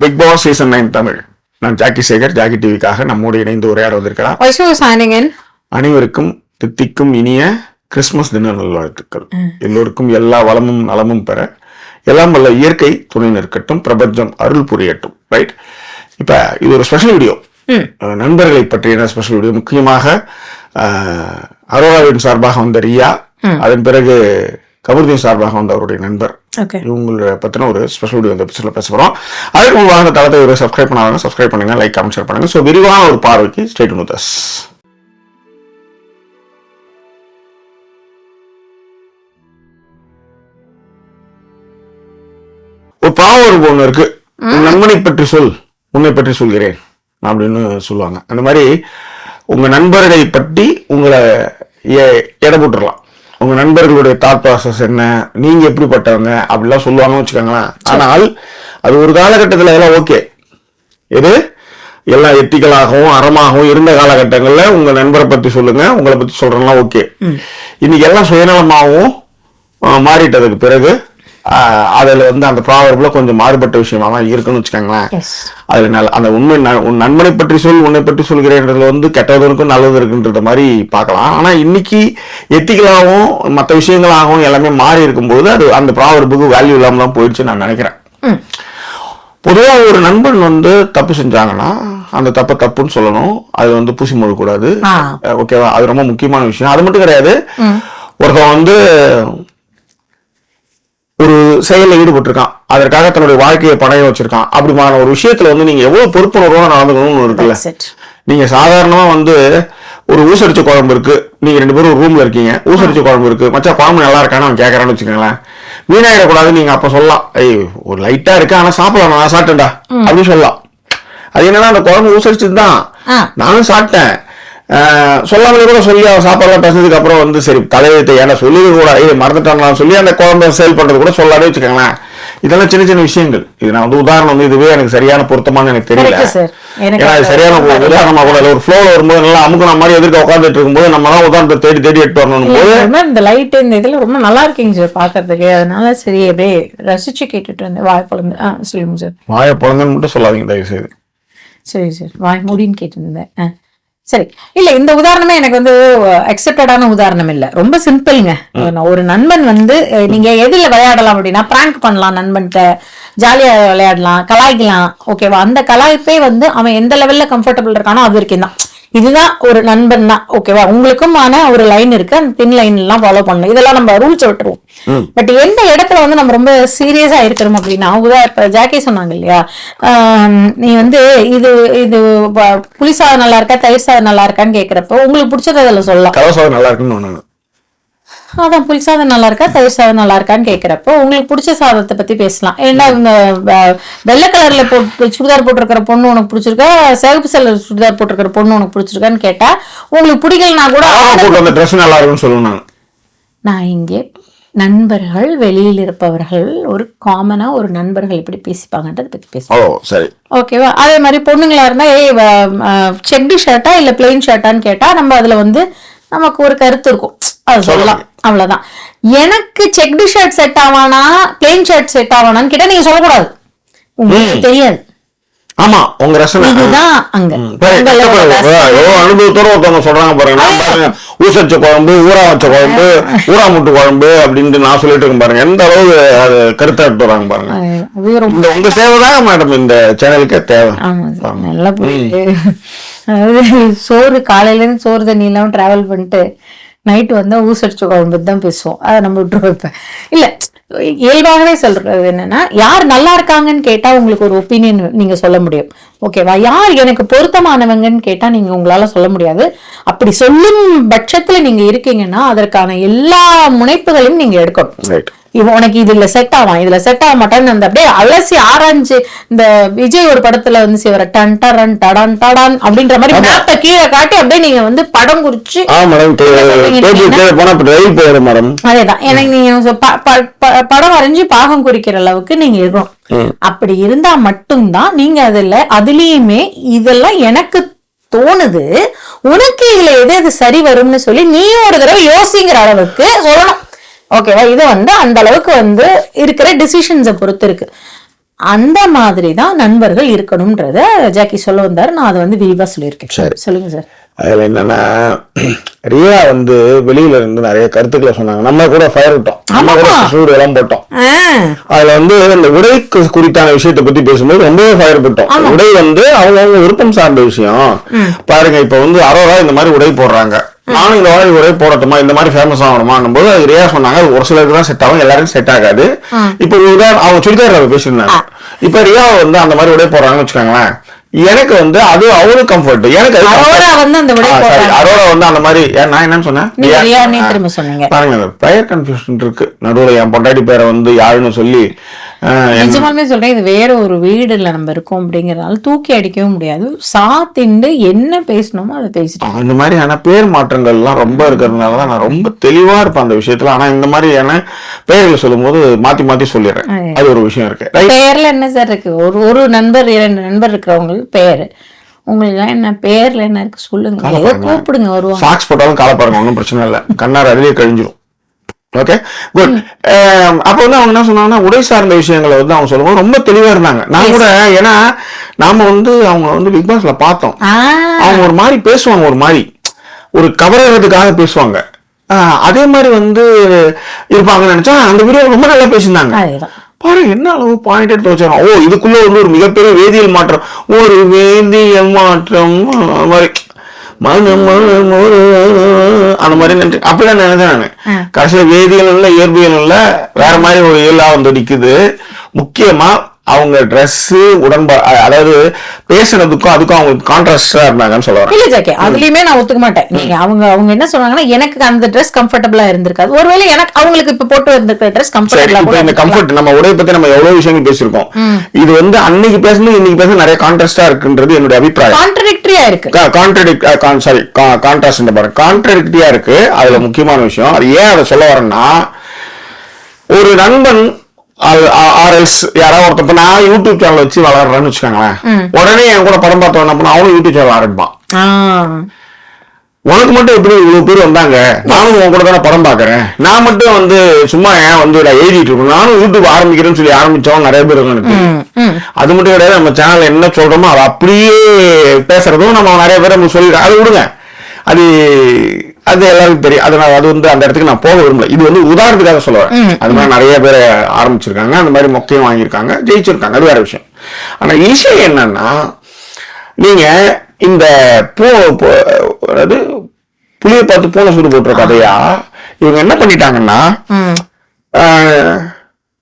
Bigg Boss season nine Tamil. நான் Jackie Sekar Jackie டிவிக்காக நம்மோடு இணைந்து in. அனைவருக்கும் தித்திக்கும் இனிய கிறிஸ்துமஸ் தின நல்வாழ்த்துக்கள். எல்லோருக்கும் எல்லா வளமும் நலமும் பெற எல்லாம் வல்ல இயற்கை துணை நிற்கட்டும் பிரபஞ்சம் அருள் புரியட்டும் ரைட் இப்ப இது ஒரு ஸ்பெஷல் வீடியோ. நண்பர்களை பற்றின ஸ்பெஷல் வீடியோ முக்கியமாக அரோராவின் சார்பாக வந்த ரியா அதன் பிறகு கபருதீன் சார்பாக வந்த அவருடைய நண்பர். இவங்களை பத்தின ஒரு ஸ்பெஷல் வீடியோ இந்த எபிசோட்ல பேச போறோம். அதுக்கு முன்பாக இந்த தளத்தை ஒரு சப்ஸ்கிரைப் பண்ணாங்க சப்ஸ்கிரைப் பண்ணுங்க லைக் கமெண்ட் ஷேர் பண்ணுங்க. ஸோ விரிவான ஒரு பார்வைக்கு ஸ்டேட் வித் அஸ் ஒரு பாவம் ஒரு பொண்ணு இருக்கு. நண்பனை பற்றி சொல். உன்னை பற்றி சொல்கிறேன். அப்படின்னு சொல்லுவாங்க. அந்த மாதிரி உங்க நண்பர்களை பற்றி உங்களை எடை போட்டுடலாம் உங்க நண்பர்களுடைய தாட் ப்ராசஸ் என்ன? நீங்க எப்படிப்பட்டவங்க? அப்படிலாம் சொல்லுவாங்கன்னு வச்சுக்கோங்களேன். ஆனால் அது ஒரு காலகட்டத்தில் எல்லாம் ஓகே எது? எல்லாம் எத்திக்கலாகவும் அறமாகவும் இருந்த காலகட்டங்கள்ல உங்க நண்பரை பத்தி சொல்லுங்க. உங்களை பத்தி சொல்றதெல்லாம் ஓகே இன்னைக்கு எல்லாம் சுயநலமாகவும் மாறிட்டதுக்கு பிறகு அதுல வந்து அந்த ப்ராவர்ப்ல கொஞ்சம் மாறுபட்ட விஷயமா தான் இருக்குன்னு வச்சுக்கோங்களேன். அதுல நல்ல அந்த உண்மை உன் நண்பனை பற்றி சொல் உன்னை பற்றி சொல்கிறேன்றதுல வந்து கெட்டது இருக்கும் நல்லது இருக்குன்றத மாதிரி பார்க்கலாம். ஆனா இன்னைக்கு எத்திக்கலாகவும் மற்ற விஷயங்களாகவும் எல்லாமே மாறி இருக்கும்போது அது அந்த ப்ராவர்புக்கு வேல்யூ இல்லாம தான் போயிடுச்சு நான் நினைக்கிறேன். ம். பொதுவா ஒரு நண்பன் வந்து தப்பு செஞ்சாங்கன்னா அந்த தப்பை தப்புன்னு சொல்லணும். அது வந்து பூசி. அஹ் ஓகேவா அது ரொம்ப முக்கியமான விஷயம். அது மட்டும் கிடையாது. ஒருத்தன் வந்து ஒரு செயலில் ஈடுபட்டிருக்கான். அதற்காக தன்னுடைய வாழ்க்கையை பணைய வச்சிருக்கான். அப்படிமான ஒரு விஷயத்துல வந்து நீங்க எவ்வளவு பொறுப்புணர்வோட நடந்துக்கணும்னு இருக்குல்ல. நீங்க சாதாரணமா வந்து ஒரு ஊசரிச்ச குழம்பு இருக்கு. நீங்க ரெண்டு பேரும் ரூம்ல இருக்கீங்க. ஊசரிச்ச குழம்பு இருக்கு. மச்சான் குழம்பு நல்லா இருக்கான்னு அவன் கேட்கறான்னு வச்சுக்கோங்களேன். வீணாயிடக்கூடாது நீங்க அப்ப சொல்லலாம். ஐய் ஒரு லைட்டா இருக்கு ஆனா சாப்பிடலாம். நான் சாப்பிட்டேன்டா. அப்படின்னு சொல்லலாம். அது என்னன்னா அந்த குழம்பு ஊசரிச்சது தான். நானும் சாப்பிட்டேன். சொல்லாமலே கூட சொல்லி அவன் சாப்பாடுலாம் பேசுனதுக்கு அப்புறம் வந்து சரி தலையெழுத்து ஏன்னா சொல்லி கூட ஏய் மறந்துட்டான் சொல்லி அந்த குழம்பை சேல் பண்றது கூட சொல்லாதே வச்சுக்கோங்களேன். இதெல்லாம் சின்ன சின்ன விஷயங்கள். இது நான் வந்து உதாரணம் வந்து இதுவே எனக்கு சரியான பொருத்தமானு எனக்கு தெரியல. ஏன்னா அது சரியான உதாரணமா கூட. ஒரு ஃப்ளோல வரும்போது நல்லா அமுக்குன மாதிரி எதிர்க்க உட்காந்துட்டு இருக்கும்போது நம்ம தான் உதாரணத்தை தேடி தேடி எடுத்து வரணும் போது இந்த லைட் இந்த இதுல ரொம்ப நல்லா இருக்கீங்க சார் பாக்குறதுக்கு. அதனால சரி அப்படியே ரசிச்சு கேட்டுட்டு இருந்தேன் வாய் ஆ சொல்லுங்க சார் வாயை மட்டும் சொல்லாதீங்க தயவு செய்து சரி சார் வாய் மூடின்னு கேட்டிருந்தேன். சரி. இல்ல இந்த உதாரணமே எனக்கு வந்து அக்செப்டடான உதாரணம் இல்ல. ரொம்ப சிம்பிள்ங்க ஒரு நண்பன் வந்து நீங்க எதுல விளையாடலாம் அப்படின்னா பிராங்க் பண்ணலாம் நண்பன்கிட்ட ஜாலியா விளையாடலாம் கலாய்க்கலாம். ஓகேவா அந்த கலாய்ப்பே வந்து அவன் எந்த லெவல்ல கம்ஃபர்டபுள் இருக்கானோ அது வரைக்கும் தான். இதுதான் ஒரு நண்பன் தான் ஓகேவா உங்களுக்கும் ஆன ஒரு லைன் இருக்கு அந்த தின் லைன் எல்லாம் ஃபாலோ பண்ணணும். இதெல்லாம் நம்ம ரூல்ஸ் விட்டுருவோம். பட் எந்த இடத்துல வந்து நம்ம ரொம்ப சீரியஸா இருக்கிறோம் அப்படின்னா உதா இப்ப ஜாக்கி சொன்னாங்க இல்லையா? நீ வந்து இது இது புளி சாதம் நல்லா இருக்கா தயிர் சாதம் நல்லா இருக்கான்னு கேக்குறப்போ உங்களுக்கு பிடிச்சது அதில் சொல்லலாம். நல்லா இருக்குன்னு அதான் புளி சாதம் நல்லா இருக்கா தயிர் சாதம் நல்லா இருக்கான்னு கேக்குறப்போ உங்களுக்கு பிடிச்ச சாதத்தை பத்தி பேசலாம். ஏன்னா இந்த வெள்ளை கலர்ல போட்டு சுடிதார் போட்டிருக்கிற பொண்ணு உனக்கு பிடிச்சிருக்கா? சிவப்பு கலர் சுடிதார் போட்டிருக்கிற பொண்ணு உனக்கு பிடிச்சிருக்கான்னு கேட்டா உங்களுக்கு பிடிக்கலனா கூட ட்ரெஸ் நல்லா இருக்குன்னு சொல்லுவேன் நான். இங்கே நண்பர்கள் வெளியில் இருப்பவர்கள் ஒரு காமனா ஒரு நண்பர்கள் எப்படி பேசிப்பாங்கன்றதை பத்தி பேசுவோம். ஓகேவா அதே மாதிரி பொண்ணுங்களா இருந்தா ஏய் செக்டு ஷர்ட்டா இல்ல பிளெயின் ஷர்ட்டான்னு கேட்டா நம்ம அதுல வந்து நமக்கு ஒரு கருத்து இருக்கும். அது சொல்லலாம். அவ்வளவுதான். எனக்கு செக்டு ஷர்ட் செட் ஆவானா? பிளெயின் ஷர்ட் செட் ஆவானான்னு கேட்டா நீங்க சொல்லக்கூடாது. உங்களுக்கு தெரியாது. ஆமா உங்க ரசனை. இதுதான் அங்க. அனுபவத்தோட ஒருத்தவங்க சொல்றாங்க பாருங்க. ஊசரிச்ச குழம்பு ஊறா வச்ச குழம்பு ஊறா முட்டு குழம்பு அப்படின்ட்டு நான் சொல்லிட்டு இருக்கேன் பாருங்க. எந்த அளவு அது கருத்தா எடுத்து வராங்க பாருங்க. இந்த உங்க சேவை தான் மேடம் இந்த சேனலுக்கே தேவை. நல்லா சோறு காலையில இருந்து சோறு தண்ணி இல்லாம டிராவல் பண்ணிட்டு நைட்டு வந்தா ஊசடிச்ச குழம்பு தான் பேசுவோம். அதை நம்ம விட்டுருவோம் இப்ப. இல்ல இயல்பாகவே சொல்றது என்னன்னா யார் நல்லா இருக்காங்கன்னு கேட்டா உங்களுக்கு ஒரு ஒப்பீனியன் நீங்க சொல்ல முடியும். ஓகேவா யார் எனக்கு பொருத்தமானவங்கன்னு கேட்டா நீங்க உங்களால சொல்ல முடியாது. அப்படி சொல்லும் பட்சத்துல நீங்க இருக்கீங்கன்னா அதற்கான எல்லா முனைப்புகளையும் நீங்க எடுக்கணும். இவன் உனக்கு இதுல செட் ஆவான். இதுல செட் ஆக மாட்டான்னு அந்த அப்படியே அலசி ஆராய்ஞ்சு இந்த விஜய் ஒரு படத்துல வந்து சிவர டன் டரன் டடான் டடான் அப்படின்ற மாதிரி மேப்பை கீழே காட்டி அப்படியே நீங்க வந்து படம் குறிச்சு இப்ப அதேதான். எனக்கு நீங்க படம் வரைஞ்சு பாகம் குறிக்கிற அளவுக்கு நீங்க இருக்கணும். அப்படி இருந்தா மட்டும்தான் நீங்க அதுல அதுலயுமே இதெல்லாம் எனக்கு தோணுது. உனக்கு இதுல எது எது சரி வரும்னு சொல்லி நீயும் ஒரு தடவை யோசிங்கிற அளவுக்கு சொல்லணும். ஓகேவா இது வந்து அந்த அளவுக்கு வந்து இருக்கிற டிசிஷன்ஸை பொறுத்து இருக்கு. அந்த மாதிரி தான் நண்பர்கள் இருக்கணும்ன்றத ஜாக்கி சொல்ல வந்தாரு. நான் அதை வந்து விரிவா சொல்லியிருக்கேன். சரி. சொல்லுங்க சார். அதுல என்னன்னா ரியா வந்து வெளியில இருந்து நிறைய கருத்துக்களை சொன்னாங்க. நம்ம கூட ஃபயர் விட்டோம். நம்ம கூட. சூடு எல்லாம் போட்டோம். அதுல வந்து இந்த உடை குறித்தான விஷயத்தை பத்தி பேசும்போது ரொம்பவே ஃபயர் விட்டோம். உடை வந்து அவங்கவுங்க விருப்பம் சார்ந்த விஷயம். பாருங்க இப்ப வந்து அரோரா இந்த மாதிரி உடை போடுறாங்க. நானும் இந்த மாதிரி உடை போடட்டுமா இந்த மாதிரி ஃபேமஸ் ஆகணுமான்னும் போது அது ரியா சொன்னாங்க அது ஒரு சிலருக்கு தான் செட் ஆகும் எல்லாருக்கும் செட் ஆகாது. இப்ப ஒரு உதாரணம் அவங்க சுடிதார் பேசியிருந்தாங்க இப்ப ரியா வந்து அந்த மாதிரி உடை போடுறாங்கன்னு வச்சுக்கோங்களேன். எனக்கு வந்து அது அவளுக்கு கம்ஃபர்ட் எனக்கு. அரோரா வந்து அந்த. அரோரா வந்து அந்த மாதிரி நான் என்னன்னு சொன்னேன்? பாருங்க பெயர் கன்ஃபியூஷன் இருக்கு. நடுவுல என் பொண்டாட்டி பேரை வந்து யாருன்னு சொல்லி நிஜமாலுமே சொல்றேன் இது வேற ஒரு வீடுல நம்ம இருக்கோம் அப்படிங்கறதால தூக்கி அடிக்கவும் முடியாது. சாத்திண்டு என்ன பேசணுமோ அதை பேசிட்டு இந்த மாதிரி ஆனா பேர் மாற்றங்கள் எல்லாம் ரொம்ப இருக்கிறதுனால தான் நான் ரொம்ப தெளிவா இருப்பேன் அந்த விஷயத்துல. ஆனா இந்த மாதிரியான பெயர்களை சொல்லும்போது மாத்தி மாத்தி சொல்லிடுறேன். அது ஒரு விஷயம் இருக்கு. பெயர்ல என்ன சார் இருக்கு? ஒரு ஒரு நண்பர் இரண்டு நண்பர் இருக்கிறவங்க பேரு. உங்களுக்கு என்ன பேர்ல என்ன இருக்கு சொல்லுங்க. கூப்பிடுங்க வருவாங்க. சாக்ஸ் போட்டாலும் காலை பாருங்க ஒன்றும் பிரச்சனை இல்லை. கண்ணார் அதிலே கழிஞ்சிரும். ஓகே குட் அப்போ வந்து அவங்க என்ன சொன்னாங்கன்னா உடை சார்ந்த விஷயங்களை வந்து அவங்க சொல்லும்போது ரொம்ப தெளிவா இருந்தாங்க. நான் கூட ஏன்னா நாம வந்து அவங்க வந்து பிக் பாஸ்ல பார்த்தோம். அவங்க ஒரு மாதிரி பேசுவாங்க ஒரு மாதிரி. ஒரு கவர்றதுக்காக பேசுவாங்க. அதே மாதிரி வந்து இருப்பாங்கன்னு நினைச்சா அந்த வீடியோ ரொம்ப நல்லா பேசியிருந்தாங்க. பாரு என்ன அளவு பாயிண்ட் எடுத்து வச்சாங்க ஓ இதுக்குள்ள வந்து ஒரு மிகப்பெரிய வேதியியல் மாற்றம். ஒரு வேதியியல் மாற்றம் மாதிரி. அந்த மாதிரி நினைச்சு அப்படிதான் நினைச்சேன் நான். கடைசியில வேதியியல் இல்ல இயற்பியல் இல்ல வேற மாதிரி ஒரு இயலா வந்து நிக்குது. முக்கியமா அவங்க Dress உடன்பா அதாவது பேசுனதுக்கும் அதுக்கும் அவங்க கான்ட்ராஸ்டா இருந்தாங்கன்னு சொல்ல வரேன். இல்ல ஜாக்கி அதுலயுமே நான் ஒத்துக்க மாட்டேன் நீங்க அவங்க அவங்க என்ன சொன்னாங்கன்னா எனக்கு அந்த ட்ரெஸ் கம்ஃபர்டபுளா இருந்திருக்காது. ஒருவேளை எனக்கு அவங்களுக்கு இப்ப போட்டு வந்திருக்கிற ட்ரெஸ் கம்ஃபர்டபுளா இந்த கம்ஃபர்ட் நம்ம உடைய பத்தி நம்ம எவ்வளவு விஷயங்கள் பேசியிருக்கோம். இது வந்து அன்னைக்கு பேசுனது இன்னைக்கு பேசுறது நிறைய கான்ட்ராஸ்டா இருக்குன்றது என்னுடைய அபிப்பிராயம். கான்ட்ரடிக்டரியா இருக்கு. கான்ட்ரடிக் சாரி கான்ட்ராஸ்ட் பாருங்க. கான்ட்ரடிக்டியா இருக்கு. அதுல முக்கியமான விஷயம். அது ஏன் அதை சொல்ல வரேன்னா ஒரு நண்பன் ஆர்எல்ஸ் யாராவது ஒருத்தன் இப்ப நான் யூடியூப் சேனல் வச்சு வளர்றேன்னு வச்சுக்கோங்களேன். உடனே என் கூட படம் பார்த்தவன் என்ன பண்ணா அவனும் யூடியூப் சேனல் ஆரம்பிப்பான். உனக்கு மட்டும் எப்படி இவ்வளவு பேர் வந்தாங்க? நானும் உன் கூட தானே படம் பார்க்கறேன். நான் மட்டும் வந்து சும்மா ஏன் வந்து நான் எழுதிட்டு இருக்கேன் நானும் யூடியூப் ஆரம்பிக்கிறேன்னு சொல்லி ஆரம்பிச்சவன் நிறைய பேர் எனக்கு. அது மட்டும் கிடையாது நம்ம சேனல்ல என்ன சொல்றோமோ அதை அப்படியே பேசுறதும் நம்ம நிறைய பேர் நம்ம சொல்லிடுறோம். அதை விடுங்க. அது அது எல்லாருக்கும் தெரியும். அது நான் அது வந்து அந்த இடத்துக்கு நான் போக விரும்பல. இது வந்து உதாரணத்துக்காக சொல்லுவேன் அது மாதிரி நிறைய பேர் ஆரம்பிச்சிருக்காங்க. அந்த மாதிரி மொக்கையும் வாங்கியிருக்காங்க. ஜெயிச்சிருக்காங்க. அது வேற விஷயம். ஆனா விஷயம் என்னன்னா நீங்க இந்த பூ அதாவது புளியை பார்த்து பூனை சுடு போட்டுற கதையா? இவங்க என்ன பண்ணிட்டாங்கன்னா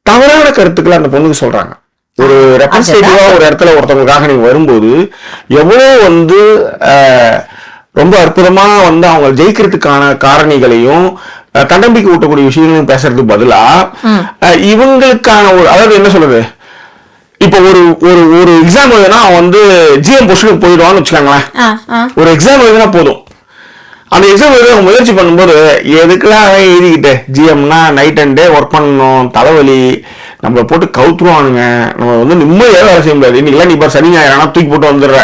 தவறான கருத்துக்களை அந்த பொண்ணுக்கு சொல்றாங்க. ஒரு ரெப்ரஸன்டேட்டிவா ஒரு இடத்துல ஒருத்தவங்களுக்காக நீங்க வரும்போது எவ்வளவு வந்து ஆஹ், ரொம்ப அற்புதமா வந்து அவங்க ஜெயிக்கிறதுக்கான காரணிகளையும் தன்னம்பிக்கை ஊட்டக்கூடிய விஷயங்களையும் பேசுறதுக்கு பதிலா இவங்களுக்கான ஒரு அதாவது என்ன சொல்றது? இப்போ ஒரு ஒரு ஒரு எக்ஸாம் எழுதுனா அவன் வந்து ஜிஎம் பொசிஷனுக்கு போயிடுவான்னு வச்சுக்கோங்களேன். ஒரு எக்ஸாம் எழுதினா போதும். அந்த எக்ஸாம் எழுத முயற்சி பண்ணும்போது எதுக்குலாம் அவன் எழுதிக்கிட்டு? ஜிஎம்னா நைட் அண்ட் டே ஒர்க் பண்ணணும் தலைவலி நம்மளை போட்டு கவுத்துருவானுங்க. நம்ம வந்து நிம்மதியாக வேலை செய்ய முடியாது. இன்னைக்கெல்லாம் நீ இப்போ சனி ஞாயிறு ஆனா தூக்கி போட்டு வந்துடுற.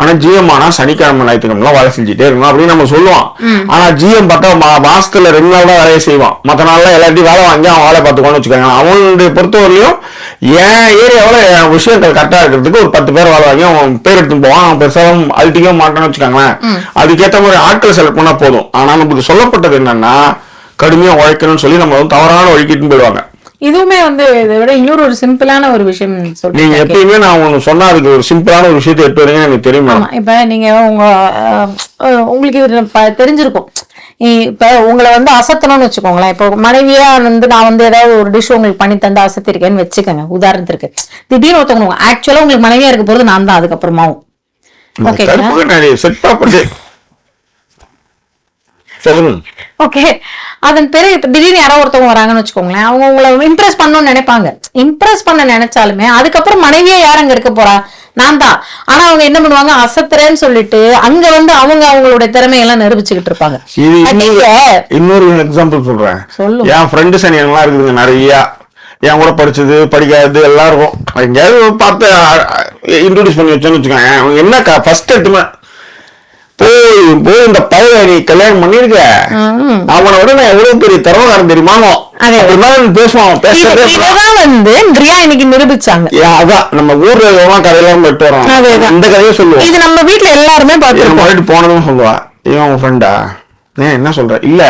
ஆனா ஜிஎம் ஆனா சனிக்கிழமை ஞாயிற்றுக்கிழமை வேலை செஞ்சுட்டே இருக்கணும் அப்படின்னு நம்ம சொல்லுவோம். ஆனா ஜிஎம் பார்த்தா மாசத்துல ரெண்டு நாள் தான் வேலையை செய்வான். மற்ற நாள்ல எல்லாத்தையும் வேலை வாங்கி அவன் வேலை பார்த்துக்கோன்னு வச்சுக்கோங்க. அவனுடைய பொறுத்தவரையிலும் என் ஏரியாவில் என் விஷயங்கள் கரெக்டாக இருக்கிறதுக்கு ஒரு பத்து பேர் வேலை வாங்கி அவன் பேர் எடுத்துன்னு போவான். அவன் பெருசாக அழுத்திக்க மாட்டான்னு வச்சுக்கோங்களேன். அதுக்கேற்ற மாதிரி ஆட்களை செலக்ட் பண்ணா போதும். ஆனா நமக்கு சொல்லப்பட்டது என்னன்னா கடுமையா உழைக்கணும்னு சொல்லி நம்ம வந்து தவறான வழிக்கிட்டு போயிடுவாங்க. இதுவுமே வந்து இதை விட இன்னொரு ஒரு சிம்பிளான ஒரு விஷயம் நீங்க சொல்றேன் எப்பயுமே நான் ஒண்ணு சொன்னா அதுக்கு ஒரு சிம்பிளான ஒரு விஷயத்தை எடுத்து வரீங்கன்னு எனக்கு தெரியும் இப்ப நீங்க உங்க உங்களுக்கு இது தெரிஞ்சிருக்கும். இப்ப உங்களை வந்து அசத்தணும்னு வச்சுக்கோங்களேன். இப்போ மனைவியா வந்து நான் வந்து ஏதாவது ஒரு டிஷ் உங்களுக்கு பண்ணி தந்து அசத்திருக்கேன்னு வச்சுக்கோங்க. உதாரணத்திற்கு திடீர்னு ஒருத்தவங்க ஆக்சுவலா உங்களுக்கு மனைவியா இருக்க போறது நான் தான் அதுக்கப்புறமாவும். ஓகேங்களா கருப்புக்கு நிறைய செட் ப்ராப்பர்ட்டி சொல்லுங்க. ஓகே அதன் பிறகு இப்ப திடீர்னு யாரோ ஒருத்தவங்க வராங்கன்னு வச்சுக்கோங்களேன். அவங்க உங்களை இம்ப்ரெஸ் பண்ணணும்னு நினைப்பாங்க. இம்ப்ரெஸ் பண்ண நினைச்சாலுமே அதுக்கப்புறம் மனைவியா யார் அங்க இருக்க போறா? நான் தான். ஆனா அவங்க என்ன பண்ணுவாங்க? அசத்துறேன்னு சொல்லிட்டு அங்க வந்து அவங்க அவங்களுடைய திறமையெல்லாம் நிரூபிச்சுக்கிட்டு இருப்பாங்க. இன்னொரு எக்ஸாம்பிள் சொல்றேன். என் ஃப்ரெண்டு சனியெல்லாம் இருக்குதுங்க நிறைய. என் கூட படிச்சது படிக்காதது எல்லாம் இருக்கும். எங்கேயாவது பார்த்து இன்ட்ரோடியூஸ் பண்ணி வச்சோன்னு வச்சுக்கோங்க என்ன ஃபர்ஸ்ட் எடுத்துமே போய் போய் இந்த பையனை நீ கல்யாணம் பண்ணிருக்க. ம். அவனை விட நான் எவ்வளவு பெரிய பேசுறதே இததான் வந்து ரியா இன்னைக்கு நிரூபிச்சாங்க. அதான் நம்ம ஊர்ல எல்லாம் கதையெல்லாம் போயிட்டு வரோம். இந்த கதையை சொல்லுவோம். இது நம்ம வீட்ல எல்லாருமே போயிட்டு போனதும் சொல்லுவா. இவன் உன் ஃப்ரெண்டா என்ன சொல்ற இல்ல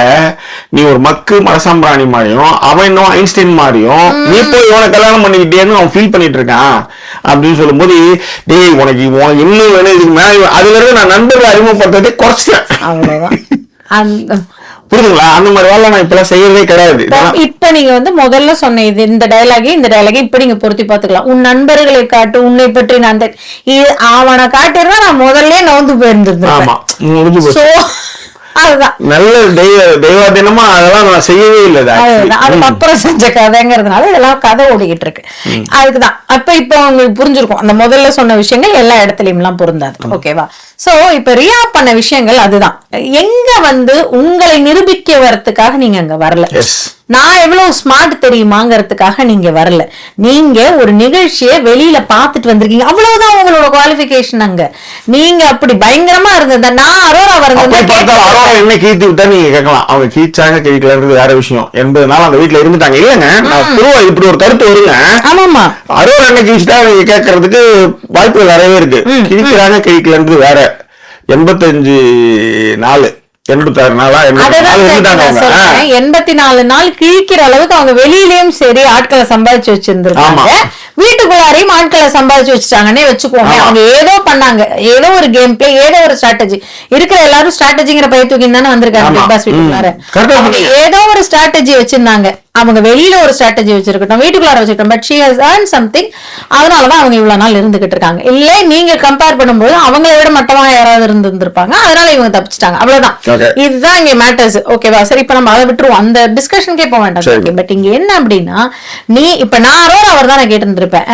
நீ ஒரு மக்கு மரசாம்பிராணி மாதிரியும் அவன் இன்னும் ஐன்ஸ்டைன் மாதிரியும் நீ போய் இவனை கல்யாணம் பண்ணிக்கிட்டேன்னு அவன் ஃபீல் பண்ணிட்டு இருக்கான். அப்படின்னு சொல்லும்போது டேய் உனக்கு உனக்கு இன்னும் வேணும் இதுக்கு மேல அதுல இருந்து நான் நண்பர்களை அறிமுகப்படுத்துறதே குறைச்சேன். அவ்வளவுதான். புரியுதுங்களா அந்த மாதிரி வேலை நான் இப்பெல்லாம் செய்யறதே கிடையாது. இப்ப- நீங்க வந்து முதல்ல சொன்ன இது இந்த டயலாகே இந்த டயலாகே இப்ப நீங்க பொருத்தி பாத்துக்கலாம் உன் நண்பர்களை காட்டு உன்னை பற்றி நான் அவனை காட்டிருந்தா நான் முதல்ல நவுந்து போயிருந்திருந்தேன் நல்ல தெய்வ தெய்வாதீனமா அதெல்லாம் நான் செய்யவே இல்லை. அதுதான். அதுக்கப்புறம் செஞ்ச கதைங்கிறதுனால இதெல்லாம் கதை ஓடிக்கிட்டு இருக்கு. அதுக்குதான். அப்ப இப்ப உங்களுக்கு புரிஞ்சிருக்கும். அந்த முதல்ல சொன்ன விஷயங்கள் எல்லா இடத்துலயும் எல்லாம் பொருந்தாது. ஓகேவா சோ இப்ப ரியா பண்ண விஷயங்கள் அதுதான். எங்க வந்து உங்களை நிரூபிக்க வரதுக்காக நீங்க அங்க வரல? நான் எவ்வளவு ஸ்மார்ட் தெரியுமாங்கிறதுக்காக நீங்க வரல. நீங்க ஒரு நிகழ்ச்சியை வெளியில பாத்துட்டு வந்திருக்கீங்க. அவ்வளவுதான் உங்களோட குவாலிபிகேஷன் அங்க. நீங்க அப்படி பயங்கரமா இருந்தது நான் அரோரா வரது அரோரா என்ன கீழ்த்தி விட்டா நீங்க கேட்கலாம். அவங்க கீச்சாங்க கீழ்க்கலன்றது வேற விஷயம். எண்பது நாள் அந்த வீட்டுல இருந்துட்டாங்க. இல்லங்க நான் இப்படி ஒரு கருத்து வருங்க. ஆமாமா அரோரா என்ன கீழ்ச்சிட்டா நீங்க கேட்கறதுக்கு வாய்ப்புகள் நிறையவே இருக்கு. கிழிக்கிறாங்க கிழிக்கலன்றது வேற. எண்பத்தஞ்சு நாலு. எண்பத்தி நாலு நாள் கிழிக்கிற அளவுக்கு அவங்க வெளியிலயும் சரி ஆட்களை சம்பாதிச்சு வச்சிருந்திருக்காங்க. வீட்டுக்குள்ளாரையும் ஆட்களை சம்பாதிச்சு வச்சுட்டாங்கன்னே வச்சுக்கோங்க. அவங்க ஏதோ பண்ணாங்க. ஏதோ ஒரு கேம் பிளே ஏதோ ஒரு ஸ்ட்ராட்டஜி இருக்கிற எல்லாரும் ஸ்ட்ராட்டஜிங்கிற பைய தூக்கி தானே வந்திருக்காங்க. பிக் பாஸ் வீட்டுக்குள்ளார. ஏதோ ஒரு ஸ்ட்ராட்டஜி வச்சிருந்தாங்க. அவங்க வெளியில ஒரு ஸ்ட்ராட்டஜி வச்சிருக்கட்டும் வீட்டுக்குள்ளார வச்சிருக்கட்டும் but she has earn something அதனாலதான் அவங்க இவ்வளவு நாள் இருந்துகிட்டு இருக்காங்க. இல்ல நீங்க கம்பேர் பண்ணும்போது அவங்களை விட மட்டமா யாராவது இருந்திருந்திருப்பாங்க. அதனால இவங்க தப்பிச்சிட்டாங்க. அவ்வளவுதான். இதுதான் இங்க மேட்டர்ஸ் ஓகேவா சரி இப்ப நம்ம அதை விட்டுருவோம். அந்த டிஸ்கஷனுக்கே போக வேண்டாம். பட் இங்க என்ன அப்படின்னா நீ இப்ப நான் அரோரா அவர் தான் நான் கேட்டிருந்திருப்பேன்.